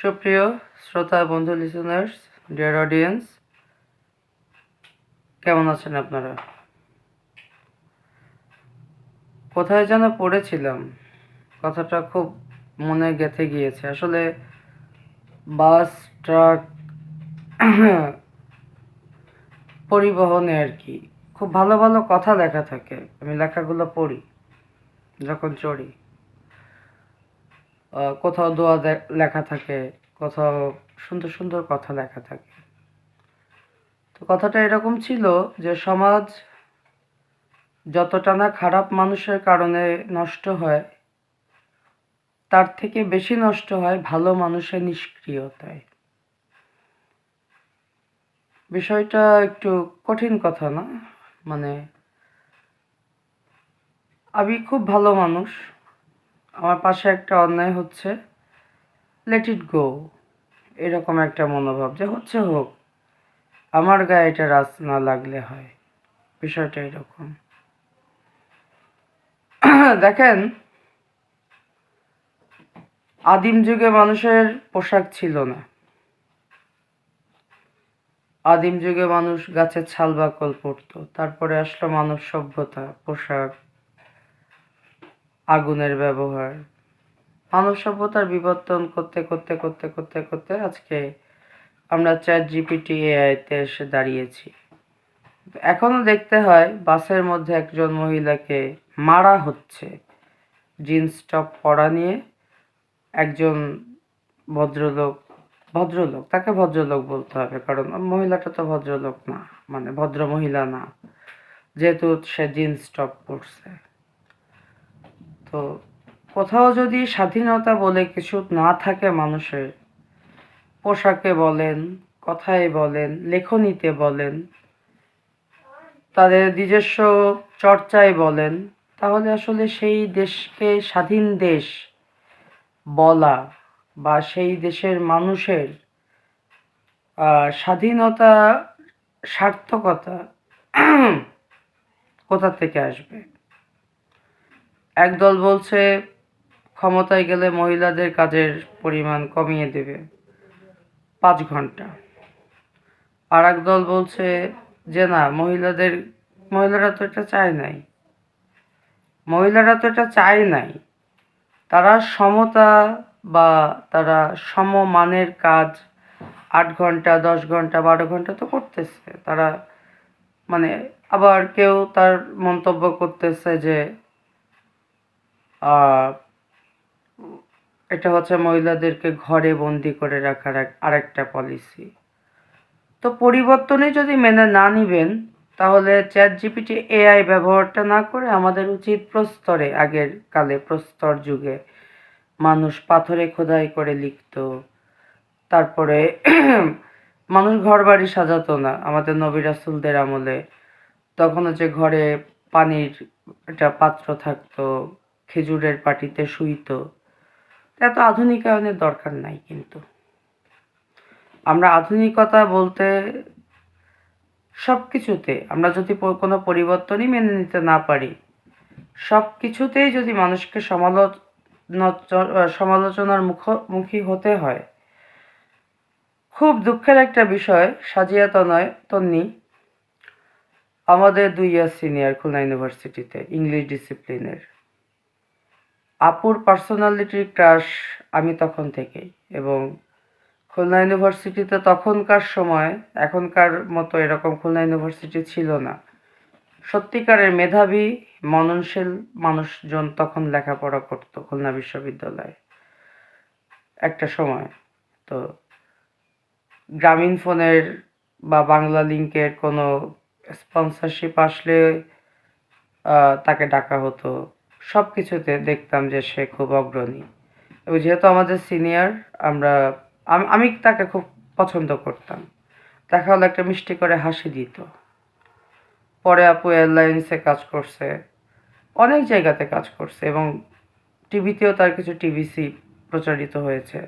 সুপ্রিয় শ্রোতা, বন্ধু লিসেনার্স ডিয়ার অডিয়েন্স কেমন আছেন আপনারা? কোথায় যেন পড়েছিলাম। কথাটা খুব মনে গেঁথে গিয়েছে। আসলে বাস, ট্রাক পরিবহনে আর কি খুব ভালো ভালো কথা লেখা থাকে। আমি লেখাগুলো পড়ি, যখন চড়ি। কোথাও দোয়া লেখা থাকে, কোথাও সুন্দর সুন্দর কথা লেখা থাকে। তো কথাটা এরকম ছিল যে সমাজ যতটা না খারাপ মানুষের কারণে নষ্ট হয়, তার থেকে বেশি নষ্ট হয় ভালো মানুষের নিষ্ক্রিয়তায়। বিষয়টা একটু কঠিন কথা না মানে আমি খুব ভালো মানুষ আমার পাশে একটা অন্যায় হচ্ছে লেট ইট গো এরকম একটা মনোভাব যে হচ্ছে হোক, আমার গায়ে এটা রাস না লাগলে হয়। বিষয়টা এরকম। দেখেন, আদিম যুগে মানুষের পোশাক ছিল না। আদিম যুগে মানুষ গাছের ছাল বাকল পরতো, তারপরে আসলো মানব সভ্যতা, পোশাক আগুনের ব্যবহার। মানব সভ্যতার বিবর্তন করতে করতে করতে করতে করতে আজকে আমরা চ্যাট জিপিটি এআইতে এসে দাঁড়িয়েছি। এখনও দেখতে হয় বাসের মধ্যে একজন মহিলাকে মারা হচ্ছে। জিন্স টপ পরা নিয়ে একজন ভদ্রলোক ভদ্রলোক, তাকে ভদ্রলোক বলতে হবে কারণ মহিলাটা তো ভদ্রলোক না মানে ভদ্র মহিলা না। যেহেতু সে জিন্স টপ পরছে। তো কোথাও যদি স্বাধীনতা বলে কিছু না থাকে মানুষের, পোশাকে বলেন, কথায় বলেন, লেখনীতে বলেন, তাদের নিজস্ব চর্চায় বলেন, তাহলে আসলে সেই দেশকে স্বাধীন দেশ বলা বা সেই দেশের মানুষের স্বাধীনতা সার্থকতা কোথা থেকে আসবে? একদল বলছে, ক্ষমতায় গেলে মহিলাদের কাজের পরিমাণ কমিয়ে দেবে। পাঁচ ঘণ্টা। আর দল বলছে যে, না, মহিলাদের, মহিলারা তো এটা চায় নাই। মহিলারা তো এটা চায় নাই। তারা সমতা বা তারা সমমানের কাজ আট ঘণ্টা, দশ ঘণ্টা, বারো ঘণ্টা তো করতেছে। তারা মানে আবার কেউ তার মন্তব্য করতেছে যে এটা হচ্ছে মহিলাদেরকে ঘরে বন্দি করে রাখার আরেকটা পলিসি তো পরিবর্তনই যদি মেনে না নিবেন, তাহলে চ্যাট জিপিটি এআই ব্যবহারটা না করে আমাদের উচিত প্রস্তরে, আগের কালে প্রস্তর যুগে মানুষ পাথরে খোদাই করে লিখতো। তারপরে মানুষ ঘর বাড়ি সাজাতো না, আমাদের নবী রাসুলদের আমলে। তখন হচ্ছে ঘরে পানির একটা পাত্র থাকতো খেজুরের পাটিতে শুইতো। এত আধুনিকায়নের দরকার নাই কিন্তু। আমরা আধুনিকতা বলতে সব কিছুতে আমরা যদি কোনো পরিবর্তনই মেনে নিতে না পারি সব কিছুতেই যদি মানুষকে সমালোচনা সমালোচনার মুখোমুখি হতে হয়, খুব দুঃখের একটা বিষয়, সাজিয়া তনয়, তন্নি, আমাদের দুই ইয়ার সিনিয়র খুলনা ইউনিভার্সিটিতে, ইংলিশ ডিসিপ্লিনের। আপুর পার্সোনালিটির ক্রাশ আমি তখন থেকেই এবং খুলনা ইউনিভার্সিটিতে তখনকার সময় এখনকার মতো এরকম খুলনা ইউনিভার্সিটি ছিল না। সত্যিকারের মেধাবী, মননশীল মানুষজন তখন লেখাপড়া করতো খুলনা বিশ্ববিদ্যালয়ে। একটা সময় তো গ্রামীণ ফোনের বা বাংলা লিঙ্কের কোনো স্পন্সরশিপ আসলে তাকে ডাকা হতো। সব কিছুতে দেখতাম যে সে খুব অগ্রণী। এবং যেহেতু আমাদের সিনিয়র আমরা, আমি তাকে খুব পছন্দ করতাম। দেখা হলো একটা মিষ্টি করে হাসি দিত। পরে আপু এয়ারলাইন্সে কাজ করছে, অনেক জায়গাতে কাজ করছে এবং টিভিতেও তার কিছু টিভিসি প্রচারিত হয়েছে।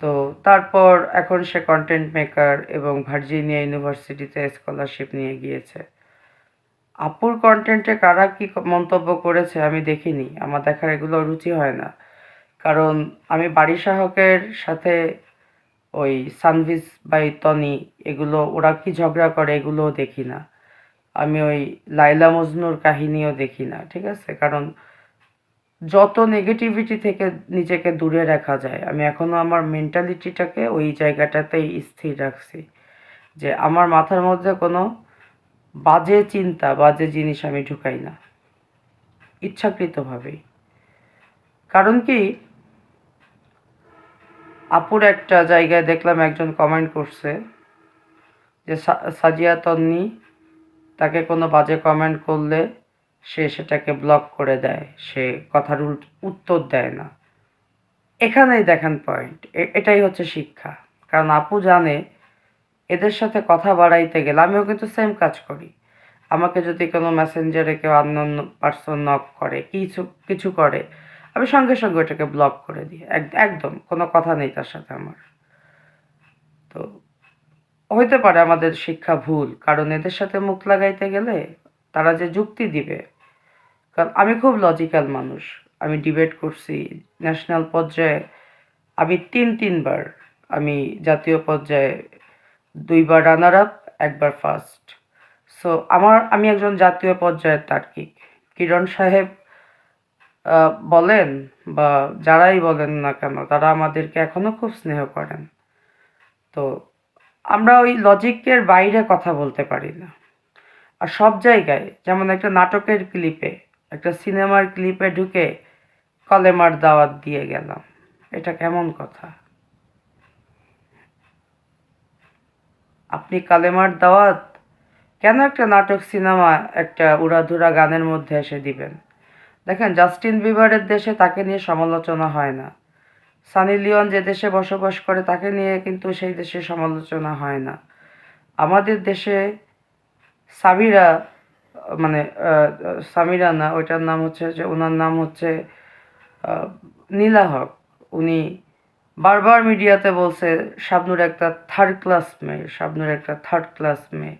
তো তারপর এখন সে কন্টেন্ট মেকার এবং ভার্জিনিয়া ইউনিভার্সিটিতে স্কলারশিপ নিয়ে গিয়েছে। আপুর কন্টেন্টে কারা কি মন্তব্য করেছে আমি দেখিনি। আমার দেখার এগুলো রুচি হয় না। কারণ আমি বাড়ি সাহকের সাথে ওই সানভিস বাই তনি এগুলো, ওরা কি ঝগড়া করে এগুলোও দেখি না। আমি ওই লাইলা মজনুর কাহিনীও দেখি না, ঠিক আছে? কারণ যত নেগেটিভিটি থেকে নিজেকে দূরে রাখা যায়, আমি এখনও আমার মেন্টালিটিটাকে ওই জায়গাটাতেই স্থির রাখছি। যে আমার মাথার মধ্যে কোনো বাজে চিন্তা, বাজে জিনিস আমি ঢুকাই না। ইচ্ছাকৃতভাবেই। কারণ কি? আপুর একটা জায়গায় দেখলাম একজন কমেন্ট করছে যে সাজিয়া তন্নি তাকে কোনো বাজে কমেন্ট করলে সে সেটাকে ব্লক করে দেয়। সে কথার উত্তর দেয় না। এখানেই দেখেন পয়েন্ট এটাই হচ্ছে শিক্ষা। কারণ আপু জানে এদের সাথে কথা বাড়াইতে গেলে আমিও কিন্তু সেম কাজ করি। আমাকে যদি কোনো মেসেঞ্জারে কেউ আননোন পার্সন নক করে, কিছু কিছু করে, আমি সঙ্গে সঙ্গে ওটাকে ব্লক করে দিই। একদম, কোনো কথা নেই তার সাথে আমার। তো হইতে পারে আমাদের শিক্ষা ভুল, কারণ এদের সাথে মুখ লাগাইতে গেলে তারা যে যুক্তি দিবে, কারণ আমি খুব লজিক্যাল মানুষ। আমি ডিবেট করছি ন্যাশনাল পর্যায়ে আমি তিন, তিনবার আমি জাতীয় পর্যায়ে দুইবার রানার আপ একবার ফার্স্ট সো আমার, আমি একজন জাতীয় পর্যায়ের তার্কিক। কিরণ সাহেব বলেন বা যারাই বলেন না কেন, তারা আমাদেরকে এখনও খুব স্নেহ করেন। তো, আমরা ওই লজিকের বাইরে কথা বলতে পারি না। আর সব জায়গায়, যেমন একটা নাটকের ক্লিপে একটা সিনেমার ক্লিপে ঢুকে কলেমার দাওয়াত দিয়ে গেলাম। এটা কেমন কথা? আপনি কালেমার দাওয়াত? কেন একটা নাটক, সিনেমা, একটা উড়াধুরা গানের মধ্যে এসে দিবেন? দেখেন, জাস্টিন বিবারের দেশে তাকে নিয়ে সমালোচনা হয় না। সানি লিওন যে দেশে বসবাস করে, তাকে নিয়ে কিন্তু সেই দেশে সমালোচনা হয় না। আমাদের দেশে সাবিরা মানে সামিরা না, ওইটার নাম হচ্ছে যে, ওনার নাম হচ্ছে নীলা হক। উনি বারবার মিডিয়াতে বলছে, শাবনুর একটা থার্ড ক্লাস মেয়ে, শাবনুর একটা থার্ড ক্লাস মেয়ে।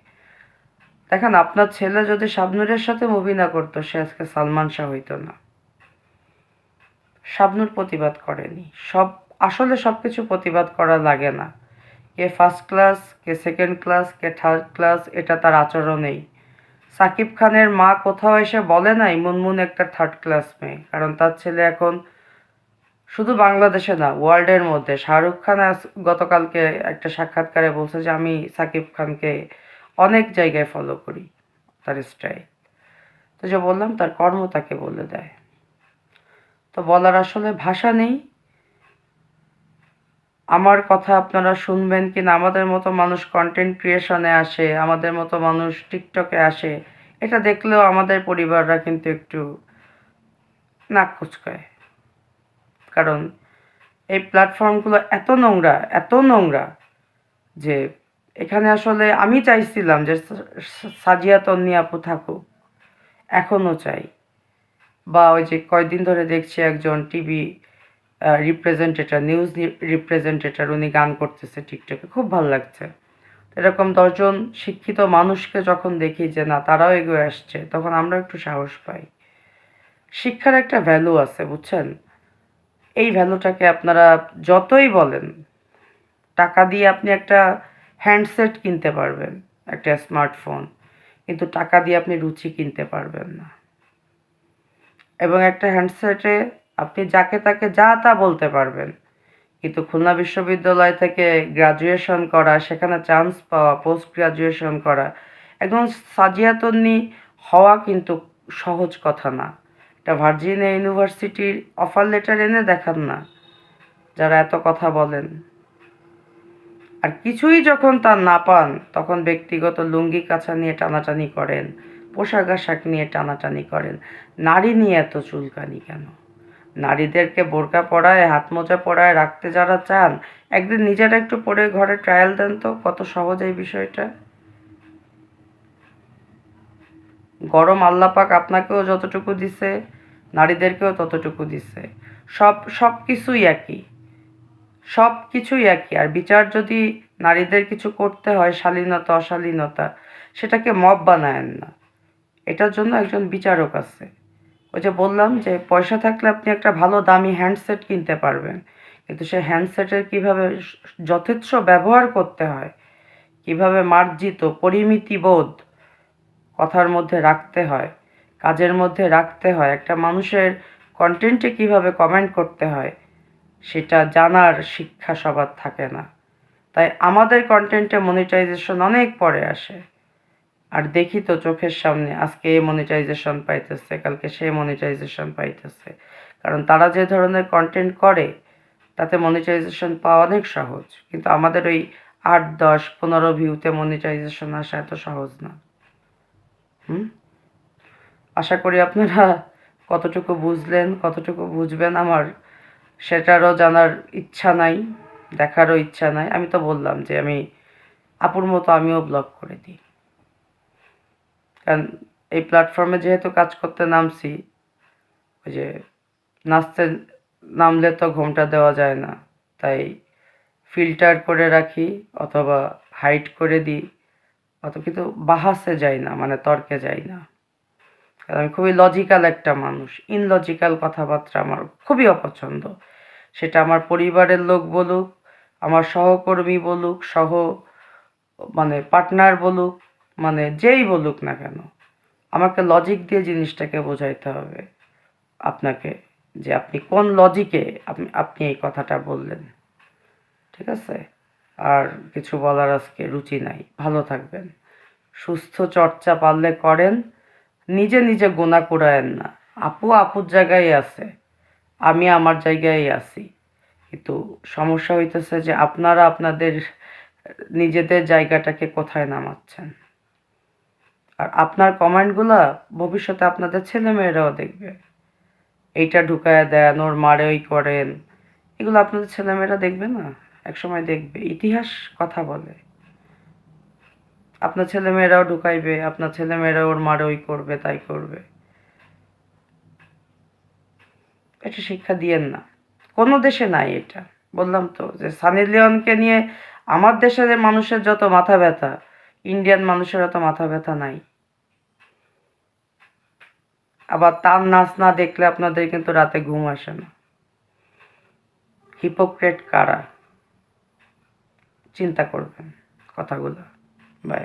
দেখেন, আপনার ছেলে যদি শাবনুরের সাথে মুভি না করতো, সে আজকে সালমান শাহ হইতো না। শাবনুর প্রতিবাদ করেনি। সব, আসলে সব কিছু প্রতিবাদ করা লাগে না। কে ফার্স্ট ক্লাস কে সেকেন্ড ক্লাস কে থার্ড ক্লাস এটা তার আচরণেই। সাকিব খানের মা কোথাও এসে বলে নাই, মুনমুন একটা থার্ড ক্লাস মেয়ে, কারণ তার ছেলে এখন শুধু বাংলাদেশে না ওয়ার্ল্ডের মধ্যে। শাহরুখ খান গতকালকে একটা সাক্ষাৎকারে বলছে যে, আমি সাকিব খানকে অনেক জায়গায় ফলো করি তার স্ট্রাইক তো যে বললাম, তার কর্ম তাকে বলে দেয়। তো বলার আসলে ভাষা নেই। আমার কথা আপনারা শুনবেন কি না? আমাদের মতো মানুষ কন্টেন্ট ক্রিয়েশনে আসে, আমাদের মতো মানুষ টিকটকে আসে, এটা দেখলেও আমাদের পরিবাররা কিন্তু একটু নাক কুচকায় কারণ এই প্ল্যাটফর্মগুলো এত নোংরা এত নোংরা যে এখানে আসলে আমি চাইছিলাম যে সাজিয়া তন্নি আপু থাকুক, এখনও চাই। বা ওই যে কয়দিন ধরে দেখছি একজন টিভি রিপ্রেজেন্টেটর নিউজ রিপ্রেজেন্টেটর উনি গান করতেছে টিকটকে খুব ভালো লাগছে। এরকম দশজন শিক্ষিত মানুষকে যখন দেখি যে না, তারাও এগিয়ে আসছে, তখন আমরা একটু সাহস পাই। শিক্ষার একটা ভ্যালু আছে, বুঝছেন? এই ভ্যালুটাকে আপনারা যতই বলেন, টাকা দিয়ে আপনি একটা হ্যান্ডসেট কিনতে পারবেন, একটা স্মার্টফোন, কিন্তু টাকা দিয়ে আপনি রুচি কিনতে পারবেন না। এবং একটা হ্যান্ডসেটে আপনি যাকে তাকে যা তা বলতে পারবেন, কিন্তু খুলনা বিশ্ববিদ্যালয় থেকে গ্রাজুয়েশন করা, সেখানে চান্স পাওয়া, পোস্ট গ্রাজুয়েশন করা, একদম সাজিয়াতন্নি হওয়া কিন্তু সহজ কথা না। একটা ভার্জিনিয়া ইউনিভার্সিটির অফার লেটার এনে দেখান না, যারা এত কথা বলেন। আর কিছুই যখন তার না পান, তখন ব্যক্তিগত লুঙ্গি কাছা নিয়ে টানাটানি করেন, পোশাক আশাক নিয়ে টানাটানি করেন। নারী নিয়ে এত চুলকানি কেন? নারীদেরকে বোরকা পরায়, হাত মোজা পরায় রাখতে যারা চান, একদিন নিজেরা একটু পরে ঘরে ট্রায়াল দেন তো, কত সহজ এই বিষয়টা? গরম আল্লাপাক আপনাকেও যতটুকু দিছে, নারীদেরকেও ততটুকু দিছে। সব সব কিছুই একই। সব কিছুই একই। আর বিচার যদি নারীদের কিছু করতে হয়, শালীনতা, অশালীনতা, সেটাকে মব বানায়েন না। এটার জন্য একজন বিচারক আছে। ওই যে বললাম যে, পয়সা থাকলে আপনি একটা ভালো দামি হ্যান্ডসেট কিনতে পারবেন। কিন্তু সে হ্যান্ডসেটের কীভাবে যথেচ্ছ ব্যবহার করতে হয়, কীভাবে মার্জিত পরিমিতি বোধ কথার মধ্যে রাখতে হয়, কাজের মধ্যে রাখতে হয়। একটা মানুষের কন্টেন্টে কীভাবে কমেন্ট করতে হয়, সেটা জানার শিক্ষা সবার থাকে না। তাই আমাদের কন্টেন্টে মনিটাইজেশন অনেক পরে আসে। আর দেখি তো চোখের সামনে, আজকে এ মনিটাইজেশন পাইতেছে, কালকে সে মনিটাইজেশন পাইতেছে। কারণ তারা যে ধরনের কন্টেন্ট করে, তাতে মনিটাইজেশন পাওয়া অনেক সহজ। কিন্তু আমাদের ওই আট, দশ, পনেরো ভিউতে মনিটাইজেশন আসা এত সহজ না। হুম? আশা করি আপনারা কতটুকু বুঝলেন, কতটুকু বুঝবেন আমার, সেটারও জানার ইচ্ছা নাই, দেখারও ইচ্ছা নাই। আমি তো বললাম যে আমি, আপুর মতো আমিও ব্লগ করে দিই। কারণ এই প্ল্যাটফর্মে যেহেতু কাজ করতে নামছি, ওই যে নাচতে নামলে তো ঘোমটা দেওয়া যায় না। তাই ফিল্টার করে রাখি অথবা হাইট করে দিই। অত কিন্তু বাহাসে যাই না মানে তর্কে যাই না। আমি খুবই লজিক্যাল একটা মানুষ। ইনলজিক্যাল কথাবার্তা আমার খুবই অপছন্দ। সেটা আমার পরিবারের লোক বলুক, আমার সহকর্মী বলুক, সহ মানে পার্টনার বলুক মানে যেই বলুক না কেন, আমাকে লজিক দিয়ে জিনিসটাকে বোঝাইতে হবে। আপনাকে যে আপনি কোন লজিকে আপনি আপনি এই কথাটা বললেন। ঠিক আছে? আর কিছু বলার আজকে রুচি নাই। ভালো থাকবেন। সুস্থ চর্চা পারলে করেন, নিজে নিজে গোনা কুড়ায়েন না। আপু আপুর জায়গায় আছে, আমি আমার জায়গায় আছি। কিন্তু সমস্যা হইতেছে যে আপনারা আপনাদের নিজেদের জায়গাটাকে কোথায় নামাচ্ছেন। আর আপনার কমেন্টগুলা ভবিষ্যতে আপনাদের ছেলেমেয়েরাও দেখবে। এইটা ঢুকায় দেন, ওর মারে ওই করেন। এগুলো আপনাদের ছেলেমেয়েরা দেখবে না? একসময় দেখবে, ইতিহাস কথা বলে। আপনার ছেলেমেয়েরাও ঢুকাইবে, আপনার ছেলেমেয়েরা ওর মারে ওই করবে, তাই করবে। এটা শিক্ষা দিয়েন না। কোনো দেশে নাই এটা। বললাম তো যে সানি লিওনকে নিয়ে আমার দেশের মানুষের যত মাথা ব্যথা, ইন্ডিয়ান মানুষের অত মাথা ব্যথা নাই। আবার তার নাচ না দেখলে আপনাদের কিন্তু রাতে ঘুম আসে না। হিপোক্রেট কারা? চিন্তা করবেন কথাগুলো। বাই